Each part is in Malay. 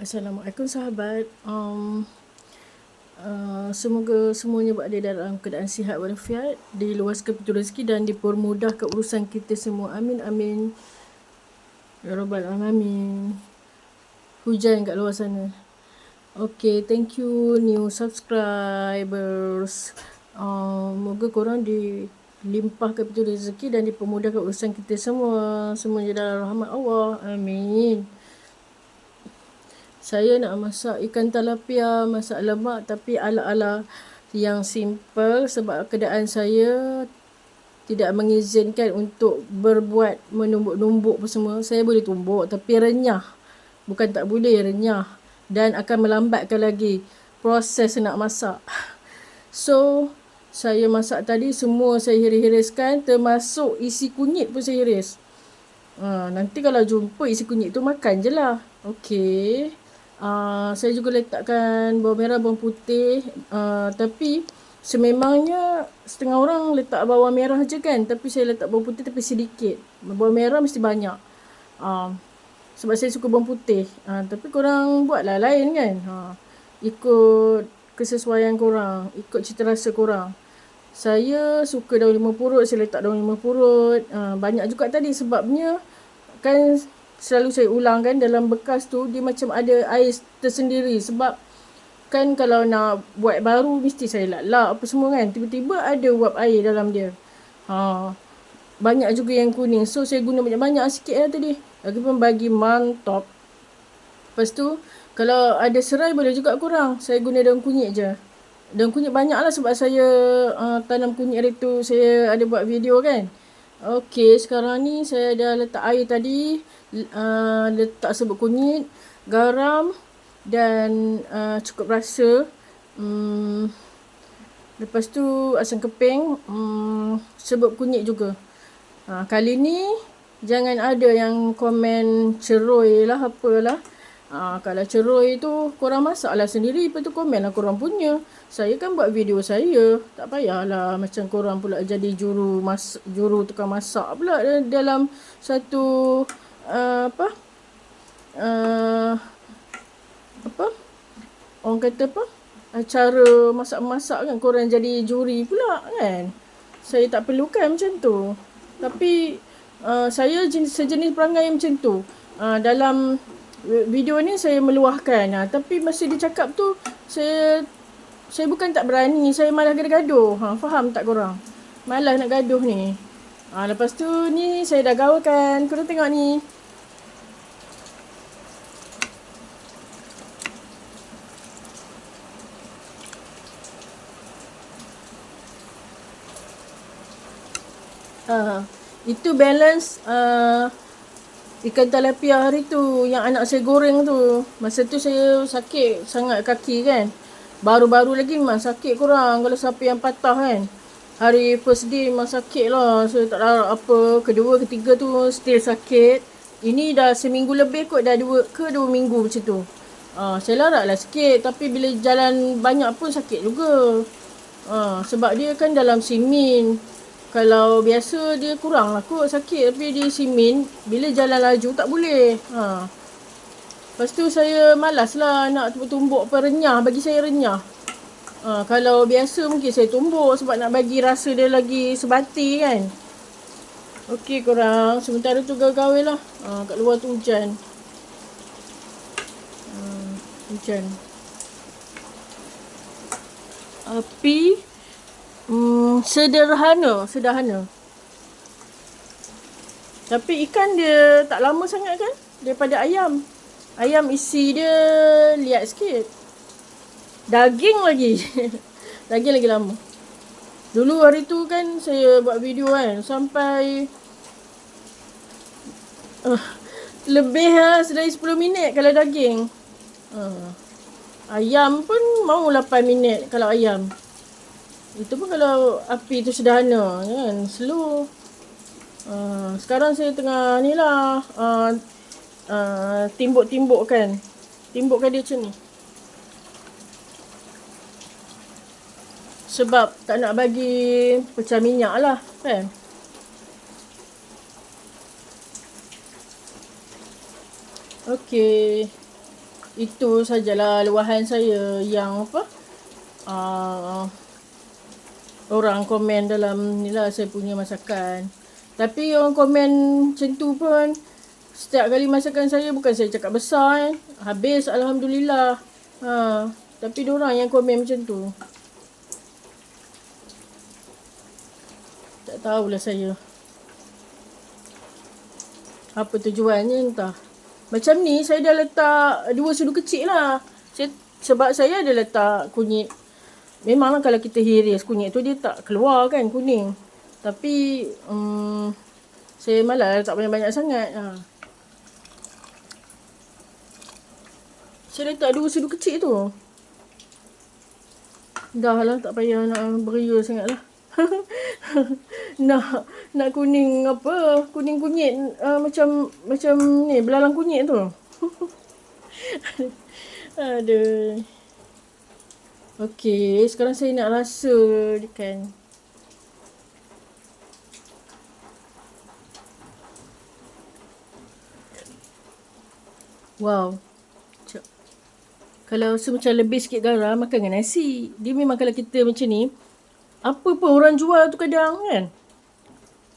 Assalamualaikum sahabat. Um, uh, semoga semuanya berada dalam keadaan sihat walafiat, diluaskan pintu rezeki dan dipermudahkan urusan kita semua. Amin amin. Ya rabbal alamin. Hujan kat luar sana. Okay, thank you new subscribers. Um, moga korang dilimpahkan pintu rezeki dan dipermudahkan urusan kita semua. Semuanya dalam rahmat Allah. Amin. Saya nak masak ikan talapia, masak lemak tapi ala-ala yang simple sebab keadaan saya tidak mengizinkan untuk berbuat menumbuk-numbuk apa semua. Saya boleh tumbuk tapi renyah. Bukan tak boleh, renyah. Dan akan melambatkan lagi proses nak masak. So, saya masak tadi semua saya hiris-hiriskan termasuk isi kunyit pun saya hiris. Ha, nanti kalau jumpa isi kunyit tu makan je lah. Okay. Uh, saya juga letakkan bawang merah, bawang putih. Uh, tapi sememangnya setengah orang letak bawang merah je kan. Tapi saya letak bawang putih tapi sedikit. Bawang merah mesti banyak. Uh, sebab saya suka bawang putih. Uh, tapi korang buatlah lain kan. Uh, ikut kesesuaian korang. Ikut cita rasa korang. Saya suka daun lima purut. Saya letak daun lima purut. Uh, banyak juga tadi sebabnya kan selalu saya ulang kan dalam bekas tu dia macam ada air tersendiri. Sebab kan kalau nak buat baru mesti saya lap-lap apa semua kan. Tiba-tiba ada uap air dalam dia. Ha. Banyak juga yang kuning. So saya guna banyak-banyak sikit lah tadi. Lagi pun bagi mantap. Lepas tu kalau ada serai boleh juga kurang. Saya guna daun kunyit je. Daun kunyit banyak lah sebab saya uh, tanam kunyit hari tu. Saya ada buat video kan Okey, sekarang ni saya dah letak air tadi uh, letak serbuk kunyit, garam dan uh, cukup rasa. Um, lepas tu asam keping, um, serbuk kunyit juga. Uh, kali ni jangan ada yang komen ceroi lah apalah. Uh, kalau ceroi tu korang masak lah sendiri Lepas tu komen lah korang punya. Saya kan buat video saya. Tak payahlah macam korang pula jadi juru mas juru tukang masak pula Dalam satu uh, apa? Uh, apa? Orang kata apa? Cara masak-masak kan korang jadi juri pula kan? Saya tak perlukan macam tu. Tapi uh, saya jenis, sejenis perangai macam tu. Uh, dalam video ni saya meluahkan. Uh, tapi masa dia cakap tu saya saya bukan tak berani. Saya malah gaduh-gaduh. Ha, faham tak korang? Malas nak gaduh ni. Ha, lepas tu ni saya dah gaulkan. Korang tengok ni. Uh, itu balance uh, ikan talapia hari tu yang anak saya goreng tu. Masa tu saya sakit sangat kaki kan. Baru-baru lagi memang sakit kurang kalau siapa yang patah kan hari first day memang sakit lah. So tak tahu apa. Kedua, ketiga tu still sakit. Ini dah seminggu lebih kot. Dah dua ke dua minggu macam tu. Uh, saya larat lah sikit. Tapi bila jalan banyak pun sakit juga. Uh, sebab dia kan dalam simin. Kalau biasa dia kurang lah kot sakit. Tapi di simin. Bila jalan laju tak boleh. Uh. Lepas tu saya malas lah nak tumbuk apa renyah. Bagi saya renyah. Ha, kalau biasa mungkin saya tumbuk sebab nak bagi rasa dia lagi sebati kan. Okey korang, sementara tu gagal lah. Ha, kat luar tu hujan. Ha, hujan. Api hmm, sederhana, sederhana. Tapi ikan dia tak lama sangat kan daripada ayam. Ayam isi dia liat sikit. Daging lagi. Daging lagi lama. Dulu hari tu kan saya buat video kan sampai uh, lebih lah sedari 10 minit kalau daging. Uh, ayam pun mau 8 minit kalau ayam. Itu pun kalau api tu sederhana kan, slow. Uh, sekarang saya tengah ni lah uh, uh, timbuk-timbuk kan. Timbukkan dia macam ni. Sebab tak nak bagi pecah minyak lah kan. Okey. itu sajalah luahan saya yang apa uh, orang komen dalam ni lah saya punya masakan. Tapi orang komen macam tu pun setiap kali masakan saya bukan saya cakap besar eh. habis alhamdulillah. Ha tapi orang yang komen macam tu. Tak tahulah saya. Apa tujuannya entah. Macam ni saya dah letak dua sudu kecil lah. Saya, sebab saya ada letak kunyit memanglah kalau kita hiris kunyit tu dia tak keluar kan kuning. Tapi um, saya malas letak banyak-banyak sangat. Ha. saya letak dua sudu kecil tu. Dah lah tak payah nak beria sangat lah. Nak nak kuning apa kuning kunyit uh, macam macam ni belalang kunyit tu. Aduh okey sekarang saya nak rasa kan. Wow. Kalau rasa macam lebih sikit garam makan dengan nasi. Dia memang kalau kita macam ni apa pun orang jual tu kadang kan.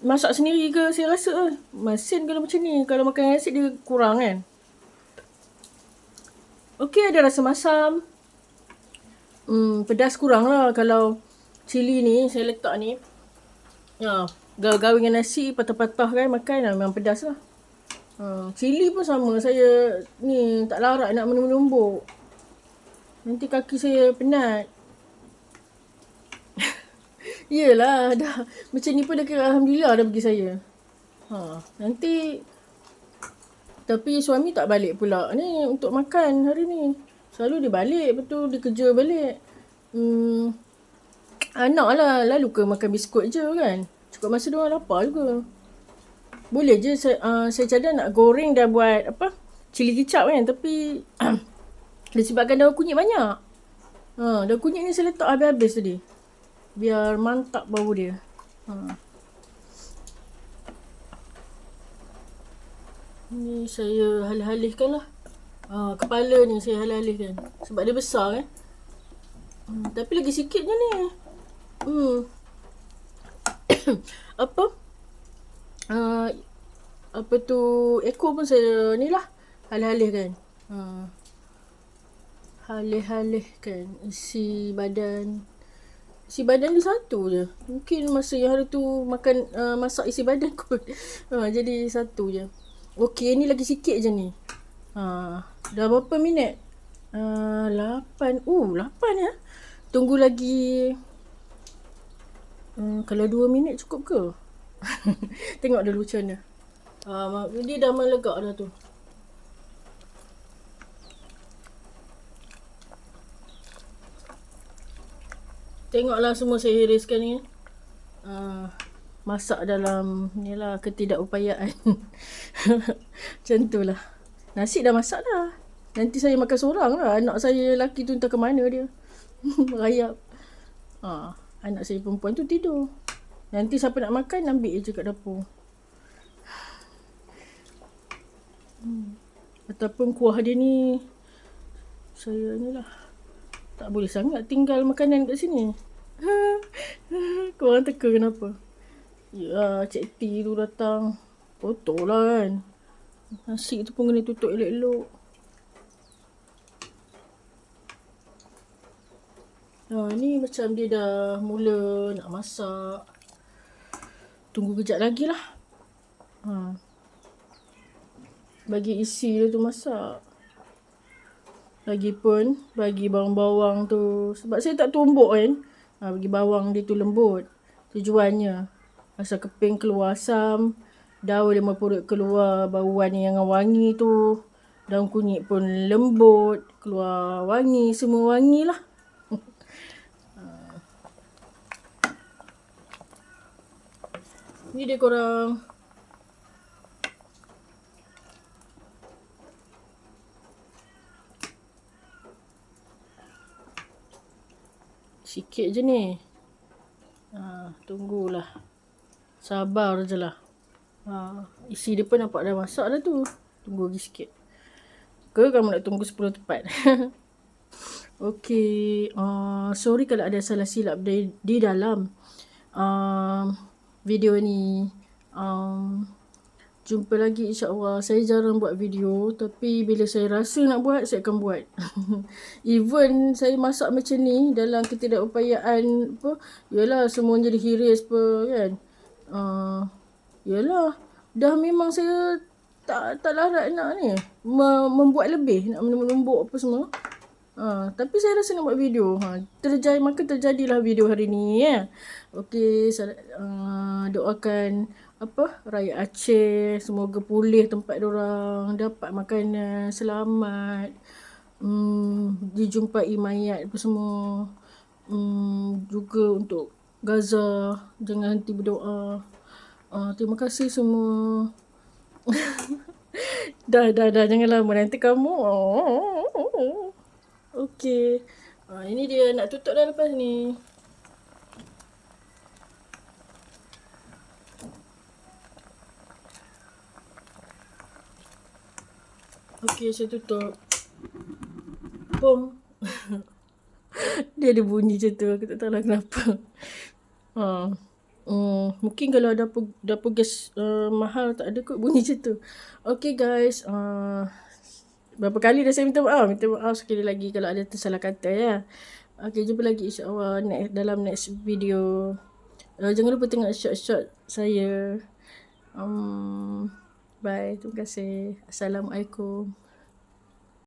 Masak sendiri ke saya rasa masin kalau macam ni kalau makan nasi dia kurang kan. Okey ada rasa masam hmm, pedas kurang lah kalau cili ni saya letak ni. Ya, gaul-gaul dengan nasi patah-patah kan makan lah memang pedas lah. Hmm, cili pun sama saya ni tak larat nak menumbuk nanti kaki saya penat. Yelah, dah. Macam ni pun dah kira Alhamdulillah dah bagi saya. Ha, nanti tapi suami tak balik pula ni untuk makan hari ni. Selalu dia balik, betul dia kerja balik. Hmm, anak lah lalu ke makan biskut je kan. Cukup masa dia orang lapar juga. Boleh je saya, uh, saya cadang nak goreng dah buat apa? Cili kicap kan tapi disebabkan daun kunyit banyak. Ha, daun kunyit ni saya letak habis-habis tadi biar mantap bau dia. Ha. Ni saya halih-halihkan lah. Ha, kepala ni saya halih-halihkan. Sebab dia besar kan. Hmm, tapi lagi sikit je ni. Hmm. apa? Uh, apa tu ekor pun saya ni lah. Halih-halihkan. Ha. Halih-halihkan isi badan isi badan dia satu je. Mungkin masa yang hari tu makan uh, masak isi badan kot. Ha, jadi satu je. Okey, ni lagi sikit je ni. Ha, dah berapa minit? Uh, lapan. Uh, lapan ya. Tunggu lagi. Hmm, kalau dua minit cukup ke? Tengok dulu macam mana. Uh, dia dah melegak dah tu. Tengoklah semua saya hiriskan ni. Uh, masak dalam ni lah ketidakupayaan. Macam tu lah. Nasi dah masak dah. Nanti saya makan seorang lah. Anak saya lelaki tu entah ke mana dia. Rayap. Ha, anak saya perempuan tu tidur. Nanti siapa nak makan ambil je kat dapur. Hmm. Ataupun kuah dia ni saya ni lah tak boleh sangat tinggal makanan kat sini. Korang teka kenapa? Ya, Cik T tu datang. Kotor lah kan. Nasi tu pun kena tutup elok-elok. Ha, ni macam dia dah mula nak masak. Tunggu kejap lagi lah. Ha. Bagi isi dia tu masak. Lagipun bagi bawang-bawang tu sebab saya tak tumbuk kan. Ha, bagi bawang dia tu lembut. Tujuannya asal keping keluar asam, daun lima purut keluar bau wangi yang wangi tu. Daun kunyit pun lembut, keluar wangi, semua wangi lah. Ni dia korang Sikit je ni. Ha, tunggulah. Sabar je lah. Ha, isi dia pun nampak dah masak dah tu. Tunggu lagi sikit. ke kamu nak tunggu 10 tepat? Okey, uh, sorry kalau ada salah silap di, di dalam uh, video ni. Um, jumpa lagi insyaAllah. Saya jarang buat video tapi bila saya rasa nak buat, saya akan buat. Even saya masak macam ni dalam ketidakupayaan apa, yalah semua jadi hiris apa kan. Uh, yalah, dah memang saya tak tak larat nak ni membuat lebih nak menumbuk apa semua Ha, tapi saya rasa nak buat video. Ha, terjadi maka terjadilah video hari ni ya. Okey, saya uh, doakan apa raya Aceh semoga pulih tempat orang dapat makanan selamat. Hmm, dijumpai mayat apa semua. Hmm, juga untuk Gaza jangan henti berdoa. Uh, terima kasih semua. dah, dah, dah. Jangan lama. Nanti kamu. Okey. Ha, ini dia. Nak tutup dah lepas ni. Okey, saya tutup. Pom. dia ada bunyi macam tu. Aku tak tahu lah kenapa. Ha. Hmm, mungkin kalau dapur, dapur gas uh, mahal tak ada kot bunyi macam tu. Okay guys. Uh, berapa kali dah saya minta maaf. Minta maaf sekali lagi kalau ada tersalah kata ya. Okay jumpa lagi insyaAllah next, dalam next video. Uh, jangan lupa tengok shot-shot saya. Um, bye. Terima kasih. Assalamualaikum.